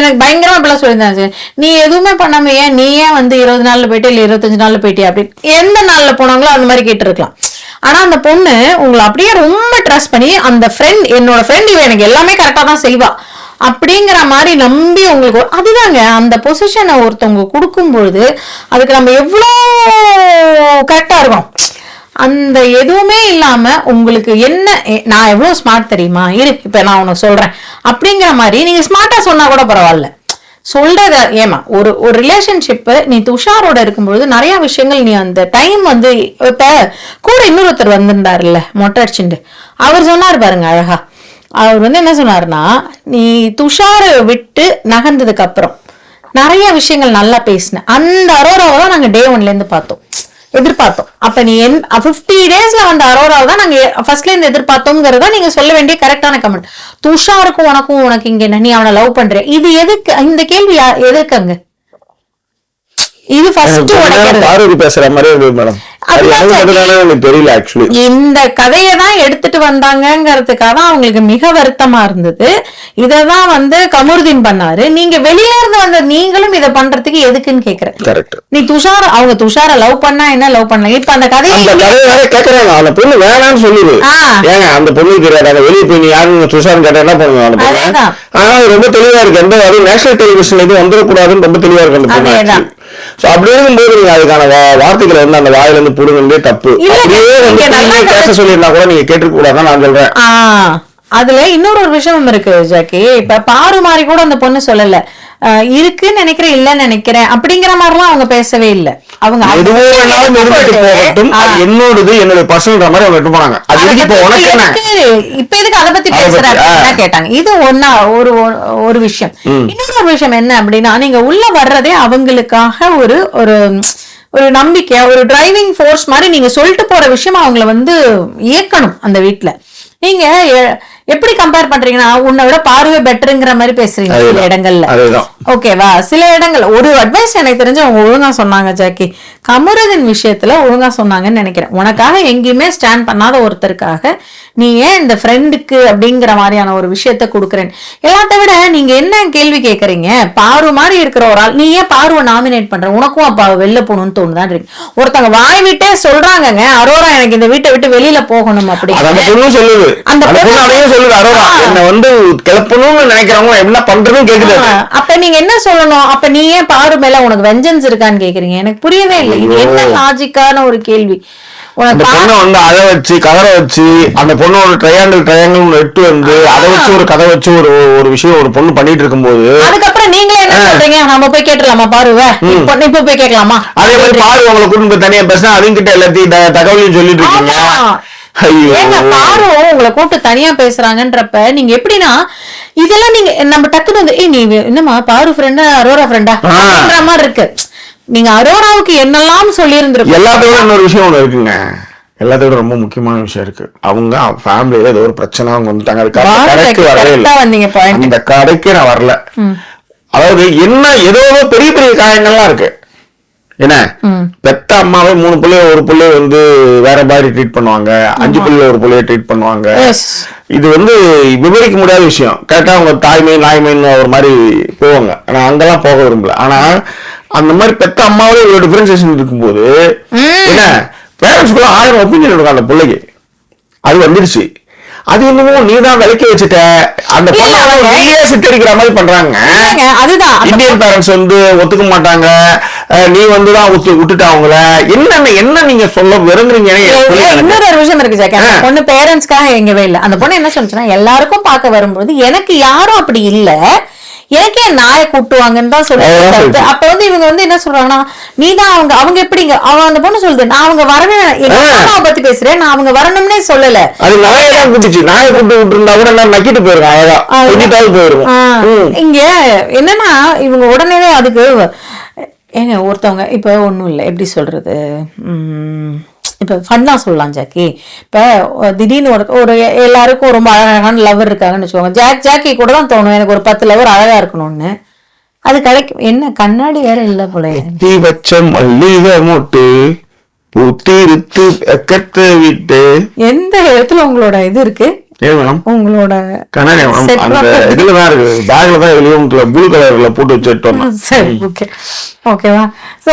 எனக்கு பயங்கரமா இப்பெல்லாம் சொல்லியிருந்தாங்க. நீ எதுவுமே பண்ணாம ஏன் நீ ஏன் வந்து இருபது நாள்ல போயிட்டு இல்ல இருபத்தஞ்சு நாள்ல போயிட்டியா அப்படின்னு எந்த நாள்ல போனாங்களோ அந்த மாதிரி கேட்டிருக்கலாம். ஆனா அந்த பொண்ணு உங்களை அப்படியே ரொம்ப ட்ரஸ்ட் பண்ணி அந்த ஃப்ரெண்ட் என்னோட ஃப்ரெண்ட் இவ எனக்கு எல்லாமே கரெக்டா தான் செய்வா. அப்படிங்கிற மாதிரி நம்பி உங்களுக்கு அதுதாங்க அந்த பொசிஷனை ஒருத்தவங்க கொடுக்கும் பொழுது அதுக்கு நம்ம எவ்வளோ கரெக்டா இருக்கும். அந்த எதுவுமே இல்லாம உங்களுக்கு என்ன நான் எவ்வளவு ஸ்மார்ட் தெரியுமா? இரு இப்ப நான் உனக்கு சொல்றேன். அப்படிங்கிற மாதிரி நீங்க ஸ்மார்ட்டா சொன்னா கூட பரவாயில்ல. சொல்றத ஏமா ஒரு ஒரு ரிலேஷன்ஷிப் நீ துஷாரோட இருக்கும்பொழுது நிறைய விஷயங்கள் நீ அந்த டைம் வந்து இப்ப கூட இன்னொருத்தர் வந்திருந்தாருல்ல மொட்டை அடிச்சுட்டு அவர் சொன்னார் பாருங்க அழகா. அவர் வந்து என்ன சொன்னாருன்னா நீ துஷாரை விட்டு நகர்ந்ததுக்கு அப்புறம் நிறைய விஷயங்கள் நல்லா பேசின. அந்த அரோராவை தான் நாங்கள் டே ஒன்ல இருந்து பார்த்தோம். எதிர்பார்த்தோம். அப்ப நீ என் பிப்டி டேஸ்ல வந்த அரோராவை தான் நாங்க ஃபர்ஸ்ட்ல இருந்து எதிர்பார்த்தோங்கிறதா நீங்க சொல்ல வேண்டிய கரெக்டான கமெண்ட் துஷாருக்கும் உனக்கும் உனக்கு இங்க என்ன? நீ அவனை லவ் பண்ற இது எதுக்கு? இந்த கேள்வி யா- எதுக்குங்க இது ஃபர்ஸ்ட் உடைக்கிறது. பேசுற மேடம் தெரியல ஆக்சுவலி இந்த கதையை தான் எடுத்துட்டு வந்தாங்கங்கிறதுக்காக தான் அவங்களுக்கு மிக வருத்தமா இருந்தது. இததான் வந்து கமருதீன் பண்ணாரு. நீங்க வெளியில இருந்து வந்த நீங்களும் இதை பண்றதுக்கு எதுக்குன்னு கேக்குறேன். நீ துஷார அவங்க துஷார லவ் பண்ணா என்ன லவ் பண்ணல இப்ப அந்த கதையை அந்த கதையை வேற கேக்குறாங்க. அந்த பொண்ணு வேணாம்னு சொல்லுது. ஏங்க அந்த பொண்ணு தெரியாது அந்த வெளியே போய் நீ யாருன்னு துஷாரம் கேட்டா என்ன பண்ணுவாங்க. ஆனா ரொம்ப தெளிவா இருக்கு. எந்த அதுவும் நேஷனல் டெலிவிஷன் எதுவும் வந்துடக்கூடாதுன்னு ரொம்ப தெளிவா இருக்கு அந்த பொண்ணு. சோ அப்படி இருக்கும்போது நீங்க அதுக்கான வார்த்தைகளை வந்து அந்த வாயில இருந்து புடுங்கிறதே தப்பு. பேச சொல்லியிருந்தா கூட நீங்க கேட்டிருக்க கூடாதான் நான் சொல்றேன். அதுல இன்னொரு ஒரு விஷயம் இருக்கு ஜாக்கி. இப்ப பாரு மாதிரி கூட அந்த பொண்ணு சொல்லல. இருக்குன்னு நினைக்கிறேன் இல்லன்னு நினைக்கிறேன் அப்படிங்கிற மாதிரிலாம் அவங்க பேசவே இல்ல. அவங்க எதுவோ வேணாலும் போகட்டும். என்னோடது என்னுடைய பர்சனல் மாதிரி அவங்க விட்டு போனாங்க. அது எதுக்கு இப்போ உனக்கு எதுக்கு- இப்ப எதுக்கு அதை பத்தி அதை பேசுற பத்தி, ஆ. அப்படின்னு கேட்டாங்க. இது ஒன்னா ஒரு ஒரு- விஷயம். இன்னொரு விஷயம் என்ன அப்படின்னா நீங்க உள்ள வர்றதே அவங்களுக்காக ஒரு ஒரு ஒரு நம்பிக்கை ஒரு டிரைவிங் ஃபோர்ஸ் மாதிரி நீங்க சொல்லிட்டு போற விஷயம் அவங்கள வந்து இயக்கணும் அந்த வீட்டில் நீங்க எப்படி கம்பேர் பண்றீங்கன்னா உன்னை விட பார்வை பெட்டருங்கிற மாதிரி பேசுறீங்க சில. இடங்கள்ல. ஓகேவா சில இடங்கள் ஒரு அட்வைஸ் எனக்கு தெரிஞ்சு அவங்க ஒழுங்கா சொன்னாங்க ஜாக்கி. கமருதன் விஷயத்துல ஒழுங்கா சொன்னாங்கன்னு நினைக்கிறேன். உனக்காக எங்கேயுமே ஸ்டாண்ட் பண்ணாத ஒருத்தருக்காக நீ ஏன் இந்த ஃப்ரெண்டுக்கு அப்படிங்கிற மாதிரியான ஒரு விஷயத்த கொடுக்குறேன்? எல்லாத்த விட நீங்க என்ன கேள்வி கேக்குறீங்க? பாரு மாதிரி இருக்கிற ஒரு ஆள். நீ ஏன் பாருவை நாமினேட் பண்ற? உனக்கும் அப்ப வெளில போகணும்னு தோணுதான் இருக்கு ஒருத்தவங்க வாய் விட்டே சொல்றாங்கங்க அரோரா எனக்கு இந்த வீட்டை விட்டு வெளியில போகணும் அது அந்த சொல்லுது பொண்ணு பொண்ணு அரோரா என்ன வந்து கிளப்பணும்னு நினைக்கிறவங்க என்ன பண்றதுன்னு கேக்குது. அப்ப நீங்க என்ன சொல்லணும்? அப்ப நீ ஏன் பாரு மேல உனக்கு வெஞ்சன்ஸ் இருக்கான்னு கேக்குறீங்க? எனக்கு புரியவே இல்லை. இது என்ன லாஜிக்கான ஒரு கேள்வி? அந்த பொண்ணை வந்து அதை வச்சு கதற வச்சு அந்த பொண்ணோட ட்ரையாங்கிள் ட்ரையாங்கிள் எட்டு வந்து அதை வச்சு ஒரு கதை வச்சு ஒரு ஒரு விஷயம் ஒரு பொண்ணு பண்ணிட்டு இருக்கும்போது அதுக்கப்புறம் நீங்களே என்ன சொல்றீங்க? நம்ம போய் கேட்டுலாமா பாருவ இப்ப இப்ப போய் கேட்கலாமா? அதே மாதிரி பாரு உங்களை கூட்டு போய் தனியா பேசினா அவங்க கிட்ட எல்லாத்தையும் தகவலையும் சொல்லிட்டு இருக்கீங்க. ஏங்க பாரு உங்களை கூப்பிட்டு தனியா பேசுறாங்கன்றப்ப நீங்க எப்படின்னா இதெல்லாம் நீங்க நம்ம டக்குனு வந்து ஏய் நீ என்னம்மா பாரு ஃப்ரெண்டா அரோரா ஃப்ரெண்டா மாதிரி இருக்கு. நீங்க அரோராவுக்கு என்னெல்லாம் சொல்லி இருந்திருக்கும் எல்லாத்தோட இன்னொரு விஷயம் ஒண்ணு இருக்குங்க. எல்லாத்தோட ரொம்ப முக்கியமான விஷயம் இருக்கு. அவங்க ஃபேமிலியில ஏதோ ஒரு பிரச்சனை அவங்க வந்துட்டாங்க. அது கடைக்கு வரவே இல்லை. அந்த கடைக்கு நான் வரல. அதாவது என்ன ஏதோ ஏதோ பெரிய பெரிய காயங்கள்லாம் இருக்கு. என்ன? பெத்த அம்மாவே மூணு பிள்ளைய ஒரு பிள்ளைய வந்து வேற மாதிரி ட்ரீட் பண்ணுவாங்க. அஞ்சு பிள்ளைய ஒரு பிள்ளைய ட்ரீட் பண்ணுவாங்க. இது வந்து விவரிக்க முடியாத விஷயம். கரெக்டா அவங்க தாய்மை நாய்மைன்னு ஒரு மாதிரி போவாங்க. ஆனா அங்கெல்லாம் போக விரும்பல. ஆனா அந்த மாதிரி பெத்த அம்மாவே ஒரு டிஃபரன்சியேஷன் இருக்கும்போது என்ன? பேரண்ட்ஸ்க்குள்ள ஆயிரம் ஒப்பீனியன் இருக்கும் அந்த பிள்ளைக்கு. அது வந்துருச்சு. அது என்னமோ நீ தான் விளக்கி வச்சுட்ட. அந்த பொண்ணை அவங்க- நீயே சித்தரிக்கிற மாதிரி பண்றாங்க. அதுதான். இந்தியன் பேரண்ட்ஸ் வந்து ஒத்துக்க மாட்டாங்க. நீ வந்து தான் ஒத்து விட்டுட்ட அவங்கள. என்னென்ன என்ன நீங்க சொல்ல விரும்புறீங்கன்னு. இன்னொரு ஒரு விஷயம் இருக்கு ஆ. பொண்ணு பேரண்ட்ஸ்க்காக எங்கவே இல்ல. அந்த பொண்ணு என்ன சொன்னுச்சுன்னா எல்லாருக்கும் பார்க்க வரும்போது எனக்கு யாரும் அப்படி இல்ல. எனக்கே நாயை கூட்டுவாங்கன்னு தான் சொல்லி அதான் சொல்லுச்சு. அப்ப வந்து இவங்க வந்து என்ன சொல்றாங்கன்னா நீ தான் அவங்க அவங்க எப்படிங்க? அவன் அந்த பொண்ணு சொல்லுது நான் அவங்க வரவே எங்க. அம்மாவை பத்தி பேசுறேன் நான் அவங்க வரணும்னே சொல்லல. அது நாயை தான் கூட்டுச்சு நாயை கூட்டு விட்டு இருந்தா கூட நான் நக்கிட்டு போயிருக்கேன் அழகா ம். இங்க என்னன்னா இவங்க உடனே அதுக்கு ஏங்க ஒருத்தவங்க இப்ப ஒண்ணும் இல்லை. எப்படி சொல்றது? உம், இப்ப ஃபன்னா சொல்லலாம் ஜாக்கி. இப்ப திடீர்னு ஒரு ஒரு எல்லாருக்கும் ரொம்ப அழகான லவர் இருக்காங்கன்னு வச்சுக்கோங்க. ஜாக் ஜாக்கி கூட தான் தோணும். எனக்கு ஒரு பத்து லவர் அழகா இருக்கணும்னு. அது கிடைக்கும் என்ன கண்ணாடி வேற இல்ல போல. தீ வச்ச மல்லிகை மொட்டு வெக்கத்தை விட்டு. எந்த இடத்துல உங்களோட இது இருக்கு? உங்களோட கண்ணாடி மேடம் Set அந்த பண்ண- இதுல தான் இருக்கு. பேக்ல தான் வெளியும் ப்ளூ கலர்ல போட்டு வச்சுட்டு வந்தேன் சரி ஓகே ஓகேவா ஸோ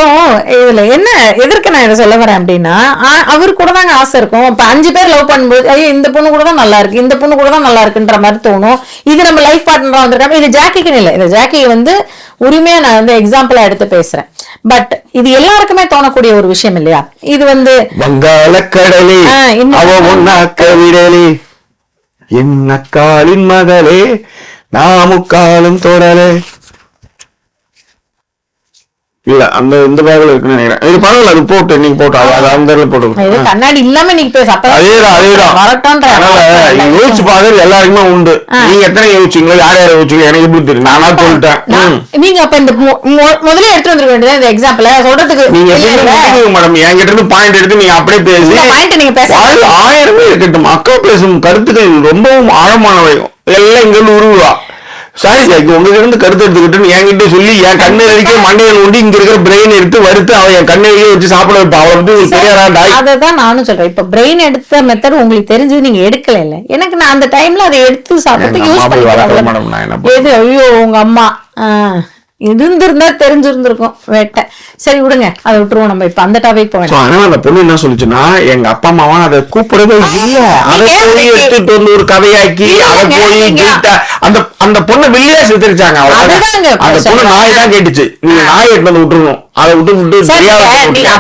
இதுல என்ன எதற்கு நான் இதை சொல்ல வரேன் அப்படின்னா அவரு கூட தாங்க ஆசை இருக்கும். இப்ப அஞ்சு பேர் லவ் பண்ணும்போது ஐயோ இந்த பொண்ணு கூட தான் நல்லா இருக்கு இந்த பொண்ணு கூட தான் நல்லா இருக்குன்ற மாதிரி தோணும். இது நம்ம லைஃப் பார்ட்னரா வந்திருக்காங்க. இது ஜாக்கிக்குன்னு இல்லை இது ஜாக்கி வந்து உரிமையா நான் வந்து எக்ஸாம்பிளா எடுத்து பேசுறேன். பட் இது எல்லாருக்குமே தோணக்கூடிய ஒரு விஷயம் இல்லையா? இது வந்து வங்காள கடலே என் அக்காலின் மகளே நாமுக்காலும் தொடலே இல்ல அந்த இந்த பேக்ல இருக்குன்னு நினைக்கிறேன். இது பரவாயில்ல அது போட்டு நீங்க போட்டு அது அந்த இதுல போட்டு கண்ணாடி இல்லாம நீங்க பேச அதேதான் அதேதான் அதனால யோசிச்சு பாக்குறது எல்லாருக்குமே உண்டு. நீங்க எத்தனை யோசிச்சீங்களோ யார் யார் யோசிச்சீங்க எனக்கு எப்படி தெரியும். நானா சொல்லிட்டேன். நீங்க அப்ப இந்த முதல்ல எடுத்து வந்துருக்க வேண்டியது இந்த எக்ஸாம்பிள் சொல்றதுக்கு நீங்க மேடம் என்கிட்ட இருந்து பாயிண்ட் எடுத்து நீங்க அப்படியே பேசி point நீங்க பேச ஆயிரமே இருக்கட்டும். அக்கா பேசும் கருத்துக்கள் ரொம்பவும் ஆழமானவை. எல்லாம் இங்க உருவா சாரி சாக்கி உங்ககிட்ட கருத்து எடுத்துக்கிட்டு என்கிட்ட சொல்லி என் கண்ணை அடிக்க மண்டையில் உண்டி இங்க இருக்கிற பிரெயின் எடுத்து வறுத்து அவன் என் கண்ணை வச்சு சாப்பிட வைப்பா. உங்களுக்கு தெரியாதா டாய் அததான் நானும் சொல்றேன். இப்ப பிரெயின் எடுத்த மெத்தட் உங்களுக்கு தெரிஞ்சது நீங்க எடுக்கல இல்ல? எனக்கு நான் அந்த டைம்ல அதை எடுத்து சாப்பிட்டு யூஸ் பண்ணிக்கிறேன்? எது ஐயோ உங்க அம்மா. இருந்திருந்தா தெரிஞ்சிருந்திருக்கும் வேட்டை. சரி விடுங்க. அதை விட்டுருவோம். நம்ம இப்ப அந்த டாபிக் So, அதனால அந்த பொண்ணு என்ன சொல்லுச்சுன்னா எங்க அப்பா அம்மாவா அதை கூப்பிடவே இல்ல. அதை போய் எடுத்துட்டு வந்து ஒரு கதையாக்கி அதை போய் அந்த அந்த பொண்ணை வில்லியா சித்தரிச்சாங்க அந்த பொண்ணு. நாய் தான் கேட்டுச்சு. நீங்க நாய் எடுத்து வந்து விட்டுருணும் அதை விட்டு விட்டு ரியா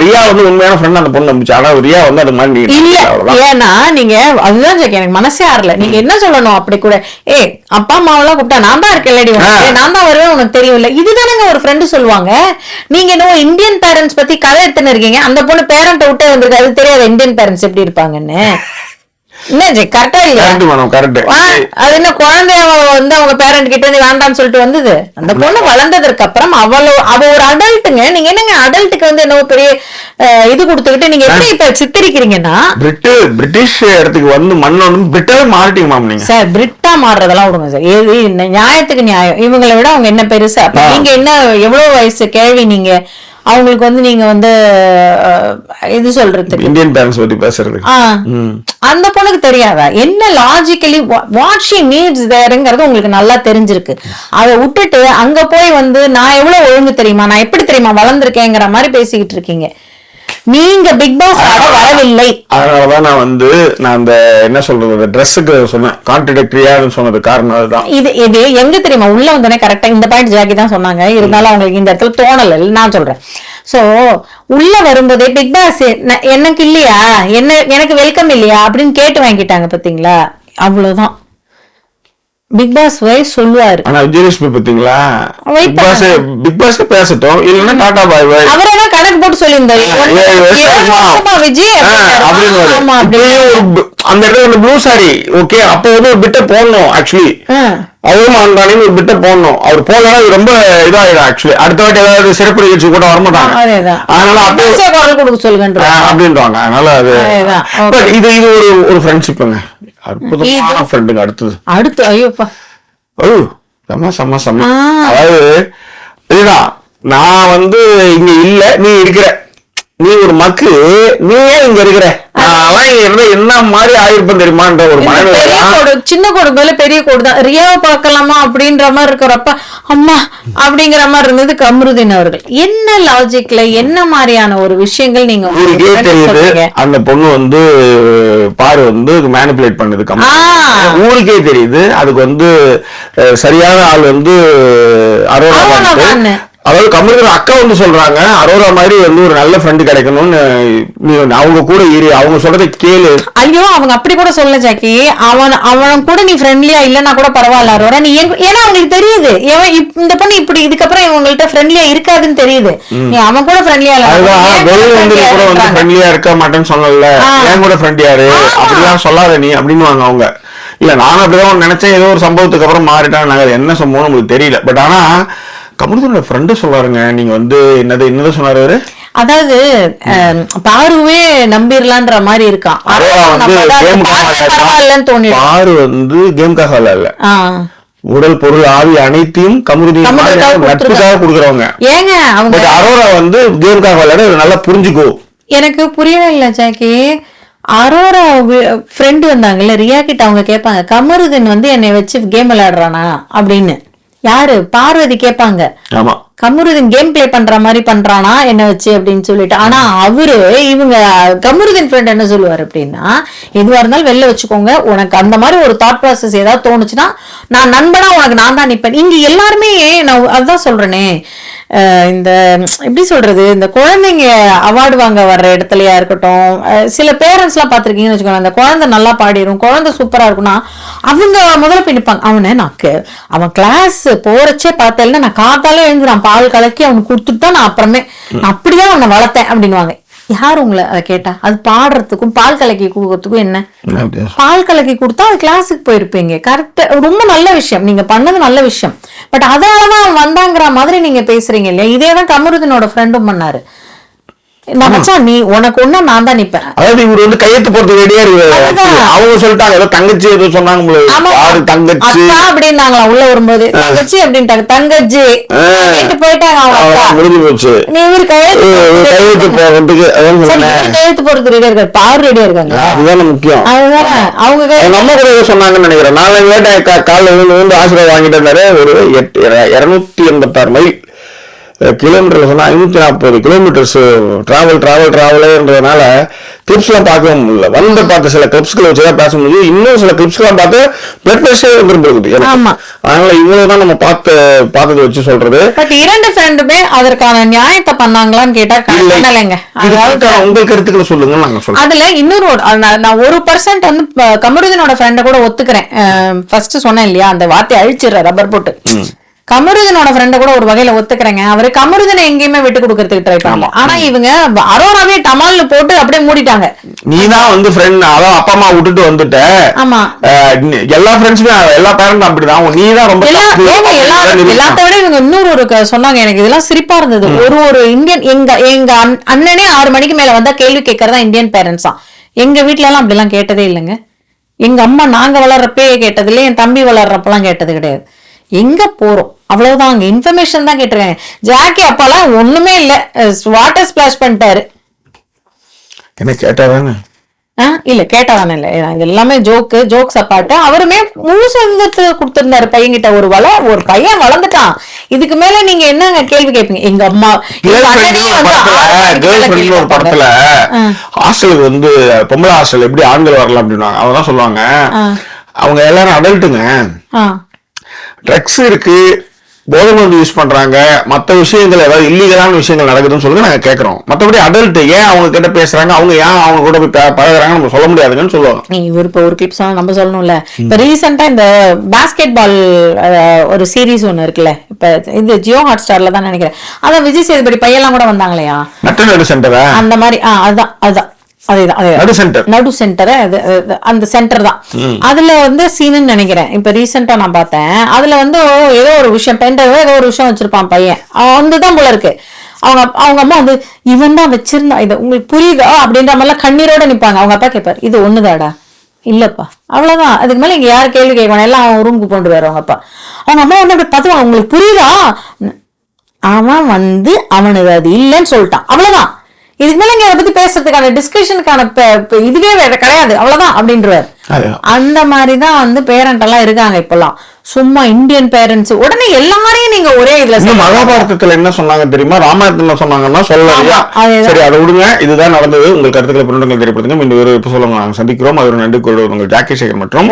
ரியா வந்து உண்மையான ஃப்ரெண்ட் அந்த பொண்ணு நம்பிச்சு ஆனா ரியா வந்து அது மாதிரி இல்ல. ஏன்னா நீங்க அதுதான் எனக்கு மனசே ஆறல. நீங்க என்ன சொல்லணும்? அப்படி கூட. ஏ அப்பா அம்மாவெல்லாம் கூப்பிட்டா நான் தான் ஆ. நான் தான் வருவேன். உனக்கு தெரியும்ல. இதுதானங்க ஒரு ஃப்ரெண்டு சொல்லுவாங்க. நீங்க என்னவோ இந்தியன் பேரண்ட்ஸ் பத்தி கதை எடுத்துன்னு இருக்கீங்க. அந்த பொண்ணு பேரண்ட்டை விட்டே வந்திருக்கு. அது தெரியாது இந்தியன் பேரண்ட்ஸ் எப்படி இருப்பாங்கன்னு. என்ன கரெக்டா இல்லையா? அது என்ன குழந்தைய அவ வந்து அவங்க பேரண்ட் கிட்ட இருந்து வேண்டாம்னு சொல்லிட்டு வந்தது? அந்த பொண்ணு வளர்ந்ததற்கு அப்புறம் அவளோ அவ ஒரு அடல்ட்டுங்க நீங்க என்னங்க அடல்ட்டுக்கு வந்து என்னவோ பெரிய இது கொடுத்துக்கிட்டு நீங்க எப்படி இப்ப சித்தரிக்கிறீங்கன்னா? பிரிட்டு பிரிட்டிஷ் இடத்துக்கு வந்து மண்ணோடு பிரிட்டாவே மாறிட்டீங்க மேம் நீங்க. சார் பிரிட்டா மாறுறதெல்லாம் விடுங்க சார். எது நியாயத்துக்கு நியாயம். இவங்களை விட அவங்க என்ன பெருசு. நீங்க என்ன எவ்வளவு வயசு கேள்வி நீங்க? அவங்களுக்கு வந்து நீங்க வந்து இது சொல்றதுக்கு. இந்தியன் பேரண்ட்ஸ் பத்தி பேசுறது. அந்த பொண்ணுக்கு தெரியாதா? என்ன லாஜிக்கலி வாட் ஷி நீட்ஸ் தேருங்கிறது உங்களுக்கு நல்லா தெரிஞ்சிருக்கு. அதை விட்டுட்டு அங்க போய் வந்து நான் எவ்வளவு ஒழுங்கு தெரியுமா? நான் எப்படி தெரியுமா? வளர்ந்துருக்கேங்கிற மாதிரி பேசிக்கிட்டு இருக்கீங்க. நீங்க பிக் பாஸ் வரவில்லை. அதனாலதான் நான் வந்து நான் அந்த என்ன சொல்றது ட்ரெஸ்ஸுக்கு சொன்னேன். கான்ட்ரடிக்டரியான்னு சொன்னது காரணம் அதுதான் இது இது எங்க தெரியுமா? உள்ள வந்தோடனே கரெக்டா இந்த பாயிண்ட் ஜாக்கி தான் சொன்னாங்க. இருந்தாலும் அவங்களுக்கு இந்த இடத்துல தோணல. நான் சொல்றேன். சோ உள்ள வரும்போதே பிக் பாஸ் எனக்கு இல்லையா? என்ன எனக்கு வெல்கம் இல்லையா? அப்படின்னு கேட்டு வாங்கிட்டாங்க பாத்தீங்களா அவ்வளவுதான். பிக் பாஸ் வை சொல்லுவாரு. ஆனா விஜயலட்சுமி பாத்தீங்களா பிக் பாஸ் பிக் பாஸ் பேசட்டும். இல்லைன்னா டாடா பாய் பாய் அவரெல்லாம் கணக்கு போட்டு சொல்லியிருந்தாரு. அந்த இடத்துல ஒரு ப்ளூ சாரி ஓகே அப்போ வந்து ஒரு பிட்ட போடணும் ஆக்சுவலி. அவரும் அந்தானின்னு ஒரு பிட்ட போடணும். அவர் போடலன்னா இது ரொம்ப இதாயிடும் ஆக்சுவலி அடுத்த வாட்டி ஏதாவது சிறப்பு நிகழ்ச்சி கூட வரமாட்டாங்க. அதனால அப்போ விமர்சையா குரல் கொடுக்க ஆ, அப்படின்றாங்க அதனால அது இது இது ஒரு ஒரு ஃப்ரெண்ட்ஷிப்புங்க அற்புதமான ஃப்ரெண்டுங்க அடுத்தது. அடுத்து ஐயோப்பா. ஐயோ செம்ம செம்ம செம்ம. அதாவது இதுதான் நான் வந்து இங்க இல்ல நீ இருக்கிற. நீ ஒரு மக்கு நீ ஏன் இங்க இருக்கிற. என்ன மாதிரி ஆயிருப்பேன் தெரியுமான்ற ஒரு பெரிய. கோடு சின்ன கோடு மேல பெரிய கோடு தான் ரியாவை பார்க்கலாமா அப்படின்ற மாதிரி இருக்கிறப்ப அம்மா அப்படிங்கிற மாதிரி இருந்தது கம்ருதீன் அவர்கள் என்ன லாஜிக்ல என்ன மாதிரியான ஒரு விஷயங்கள் நீங்க தெரியுது? அந்த பொண்ணு வந்து பாரு வந்து மேனிபுலேட் பண்ணுது. ஊருக்கே தெரியுது அதுக்கு வந்து சரியான ஆள் வந்து அரோரா. அதாவது கமலுக்கு அக்கா வந்து சொல்றாங்க அரோரா மாதிரி வந்து ஒரு நல்ல ஃப்ரெண்டு கிடைக்கணும்னு அவங்க கூட இரு அவங்க சொல்றதை கேளு. ஐயோ அவங்க அப்படி கூட சொல்ல ஜாக்கி. அவன் அவன் கூட நீ ஃப்ரெண்ட்லியா இல்லன்னா கூட பரவாயில்ல அரோரா. நீ ஏன்னா அவங்களுக்கு தெரியுது. இந்த பொண்ணு இப்படி இதுக்கப்புறம் இவங்கள்ட்ட ஃப்ரெண்ட்லியா இருக்காதுன்னு தெரியுது. நீ அவன் கூட ஃப்ரெண்ட்லியா இல்ல. வந்து கூட வந்து? ஃப்ரெண்ட்லியா இருக்க மாட்டேன்னு சொன்னல. என் கூட ஃப்ரெண்ட் யாரு அப்படிலாம் சொல்லாத நீ அப்படின்னு அவங்க. இல்ல நானும் அப்படிதான் நினைச்சேன். ஏதோ ஒரு சம்பவத்துக்கு அப்புறம் மாறிட்டாங்க நாங்க என்ன சம்பவம் நமக்கு தெரியல. பட் ஆனா கமலத்தோட ஃப்ரெண்டு சொல்றாருங்க நீங்க வந்து என்னது என்னது சொன்னாரு அவரு? அதாவது பாருவே நம்பிரலான்ற மாதிரி இருக்கான். பரவாயில்லன்னு தோணிடும். பாரு வந்து கேம்காக விளையாடல. உடல் பொருள் ஆவி அனைத்தையும் கமுதி நட்புக்காக கொடுக்குறவங்க. ஏங்க அவங்க அரோரா வந்து கேம்காக விளையாட நல்லா புரிஞ்சுக்கோ. எனக்கு புரியவே இல்லை ஜாக்கி. அரோரா ஃப்ரெண்டு வந்தாங்கல்ல ரியா கிட்ட அவங்க கேட்பாங்க கமருதன் வந்து என்னை வச்சு கேம் விளையாடுறானா? அப்படின்னு. யாரு? பார்வதி கேட்பாங்க. ஆமா. கமருதீன் கேம் பிளே பண்ற மாதிரி பண்றானா என்ன வச்சு அப்படின்னு சொல்லிட்டு. ஆனா அவரு இவங்க கமருதீன் ஃப்ரெண்ட் என்ன சொல்லுவார் அப்படின்னா எதுவா இருந்தாலும் வெளில வச்சுக்கோங்க. உனக்கு அந்த மாதிரி ஒரு தாட் ப்ராசஸ் ஏதாவது தோணுச்சுன்னா நான் நண்பனா உனக்கு நான் தான் நிப்பேன். இங்க எல்லாருமே நான் அதுதான் சொல்றேனே இந்த எப்படி சொல்றது இந்த குழந்தைங்க அவார்டு வாங்க வர்ற இடத்துலயா இருக்கட்டும் சில பேரண்ட்ஸ்லாம் பார்த்துருக்கீங்கன்னு வச்சுக்கோங்க அந்த குழந்தை நல்லா பாடிரும் குழந்தை சூப்பராக இருக்கும்னா அவங்க முதல்ல போய் நிற்பாங்க அவனை நான் அவன் கிளாஸ் போறச்சே பார்த்தேன்னா நான் காத்தாலே எழுந்துறான் பால் கலக்கி அவனுக்கு கொடுத்துட்டு நான் அப்புறமே அப்படிதான் அவனை வளர்த்தேன் அப்படின்னுவாங்க. யார் உங்களை அதை கேட்டா? அது பாடுறதுக்கும் பால் கலக்கி கொடுக்கறதுக்கும் என்ன? பால் கலக்கி கொடுத்தா அது கிளாஸுக்கு போயிருப்பீங்க. கரெக்ட் ரொம்ப நல்ல விஷயம். நீங்க பண்ணது நல்ல விஷயம். பட் அதனாலதான் அவன் வந்தாங்கிற மாதிரி நீங்க பேசுறீங்க இல்லையா? இதே தான் கமருதனோட ஃப்ரெண்டும் பண்ணாரு. மச்சான் நீ உனக்கு ஒண்ணு நான் தான் நிப்பேன். அதாவது இவர் வந்து கையெழுத்து போறது ரெடியா இருக்கு. அவங்க சொல்லிட்டாங்க ஏதோ தங்கச்சி ஏதோ சொன்னாங்க யாரு தங்கச்சி? அக்கா அப்படின்னாங்களா உள்ள வரும்போது. தங்கச்சி அப்படின்ட்டாங்க. தங்கச்சி. கேட்டு போயிட்டாங்க அவங்க முடிஞ்சு போச்சு. நீ இவரு கையெழுத்து கையெழுத்து போறதுக்கு கையெழுத்து போறதுக்கு ரெடியா இருக்காரு. பாரு ரெடியா இருக்காங்க. அதுதானே முக்கியம். அதுதான். அவங்க எங்க அம்மா கூட ஏதோ சொன்னாங்கன்னு நினைக்கிறேன். நாலு லேட்டா காலைல விழுந்து ஆசீர்வாதம் வாங்கிட்டு இருந்தாரு. ஒரு எட்டு இருநூத்தி எண்பத்தாறு மைல். கிலோமீட்டர் சொன்னா ஐநூத்தி நாற்பது கிலோமீட்டர்ஸ் டிராவல் டிராவல் டிராவல்ன்றதுனால கிளிப்ஸ் எல்லாம் பார்க்க முடியல. வந்து பார்த்த சில கிளிப்ஸ்களை வச்சுதான் பேச முடியும். இன்னும் சில கிளிப்ஸ் எல்லாம் பார்த்து பிளட் பிரஷர் வந்துருக்குது. அதனால இவ்வளவுதான் நம்ம பார்த்து பார்த்ததை வச்சு சொல்றது. பட் இரண்டு ஃப்ரெண்டுமே அதற்கான நியாயத்தை பண்ணாங்களான்னு கேட்டா. பண்ணலைங்க. அதாவது உங்கள் கருத்துக்களை சொல்லுங்க நாங்க சொல்றோம். அதுல இன்னொரு நான் ஒரு பர்சன்ட் வந்து கமருதனோட ஃப்ரெண்ட கூட ஒத்துக்கிறேன். ஃபர்ஸ்ட் சொன்னேன் இல்லையா? அந்த வார்த்தையை அழிச்சிடுற ரப்பர் போட்டு. கமருதனோட ஃப்ரெண்ட கூட ஒரு வகையில ஒத்துக்கிறேங்க. அவரு கமருதனை எங்கேயுமே விட்டு கொடுக்கறதுக்கு ட்ரை பண்ணல. ஆனா இவங்க அரோராவே டமால்னு போட்டு அப்படியே மூடிட்டாங்க. நீ தான் வந்து ஃப்ரெண்ட் அதான் அப்பா அம்மா விட்டுட்டு வந்துட்ட. ஆமா. எல்லா ஃப்ரெண்ட்ஸுமே எல்லா பேரண்ட்டும் அப்படிதான். நீ தான் ரொம்ப எல்லா எல்லாத்த விட இவங்க இன்னொரு ஒரு சொன்னாங்க எனக்கு. இதெல்லாம் சிரிப்பா இருந்தது. ஒரு ஒரு இந்தியன் எங்க எங்க அண்- அண்ணனே ஆறு மணிக்கு மேல வந்தா கேள்வி கேட்கறதா இந்தியன் பேரண்ட்ஸா எங்க வீட்ல எல்லாம் அப்படிலாம் கேட்டதே இல்லைங்க. எங்க அம்மா நாங்க வளர்றப்பே கேட்டது இல்லை என் தம்பி வளர்றப்பெல்லாம் கேட்டது கிடையாது. எங்க போறோம்? அவ்வளவுதான் அங்க இன்ஃபர்மேஷன் தான் கேட்டிருக்காங்க ஜாக்கி அப்பெல்லாம் ஒண்ணுமே இல்ல. வாட்டர் ஸ்பிளாஷ் பண்ணிட்டாரு. என்ன கேட்டாதானே இல்ல கேட்டதானே இல்ல. இது எல்லாமே ஜோக்கு ஜோக்ஸ் அப்பாட்டு அவருமே முழு சுதந்திரத்தை கொடுத்திருந்தாரு பையன்கிட்ட ஒரு வள ஒரு பையன் வளர்ந்துட்டான். இதுக்கு மேல நீங்க என்னங்க கேள்வி கேட்பீங்க எங்க அம்மா ஒரு. படத்துல ஹாஸ்டலுக்கு வந்து பொம்பளை ஹாஸ்டல் எப்படி ஆண்கள் வரலாம் அப்படின்னா அவங்க தான் சொல்லுவாங்க அவங்க எல்லாரும் அடல்ட்டுங்க ட்ரக்ஸ் இருக்கு போதை மருந்து யூஸ் பண்றாங்க. மத்த விஷயங்கள் ஏதாவது இல்லீகலான விஷயங்கள் நடக்குதுன்னு சொல்லுங்க நாங்க கேக்குறோம். மத்தபடி அடல்ட் ஏன் அவங்க கிட்ட பேசுறாங்க அவங்க ஏன் அவங்க கூட போய் பழகுறாங்க நம்ம சொல்ல முடியாதுங்கன்னு சொல்லுவாங்க. நீ இவர் இப்ப ஒரு கிளிப் சொன்னா நம்ம சொல்லணும்ல. இப்ப ரீசெண்டா இந்த பாஸ்கெட் பால் ஒரு சீரிஸ் ஒண்ணு இருக்குல்ல. இப்ப இது ஜியோ ஹாட் ஸ்டார்ல தான் நினைக்கிறேன். அதான் விஜய் சேதுபதி பையெல்லாம் கூட வந்தாங்களையா? நட்ட நடு சென்டரா அந்த மாதிரி ஆ அதேதான் அதேதான் நடு சென்டர் நடு சென்டர் அந்த சென்டர் தான். அதுல வந்து சீனுன்னு நினைக்கிறேன். இப்ப ரீசெண்டா நான் பார்த்தேன். அதுல வந்து ஏதோ ஒரு விஷயம் பெண்டோ ஏதோ ஒரு விஷயம் வச்சிருப்பான் பையன். அவன் வந்து தான் போல இருக்கு. அவங்க அவங்க அம்மா வந்து இவன் தான் வச்சிருந்தா இது உங்களுக்கு புரியுதா? அப்படின்ற மாதிரிலாம் கண்ணீரோட நிப்பாங்க. அவங்க அப்பா கேட்பாரு இது ஒண்ணுதாடா இல்லப்பா. அவ்வளவுதான். அதுக்கு மேல இங்க யாரும் கேள்வி கேட்க வேணாம் எல்லாம் அவன் ரூமுக்கு கொண்டு வர அவங்க அப்பா. அவங்க அம்மா வந்து அப்படி பார்த்து உங்களுக்கு புரியுதா? அவன் வந்து அவனுக்கு அது இல்லைன்னு சொல்லிட்டான். அவ்வளவுதான். இதுக்கு மேல இங்க அதை பத்தி பேசுறதுக்கான டிஸ்கஷனுக்கான இதுவே வேற கிடையாது. அவ்வளவுதான் அப்படின்றவர். அந்த மாதிரிதான் வந்து பேரண்ட் எல்லாம் இருக்காங்க இப்பெல்லாம். சும்மா இந்தியன் பேரண்ட்ஸ் உடனே எல்லாரையும் நீங்க ஒரே இதுல மகாபாரதத்துல என்ன சொன்னாங்க தெரியுமா? ராமாயணத்துல சொன்னாங்கன்னா சொல்லலையா. சரி அதை விடுங்க. இதுதான் நடந்தது. உங்கள் கருத்துக்களை பின்னங்கள் தெரியப்படுத்துங்க இந்த ஒரு இப்ப சொல்லுங்க நாங்க சந்திக்கிறோம். அது ஒரு நன்றி கூறுவது உங்கள் ஜாக்கி சேகர் மற்றும்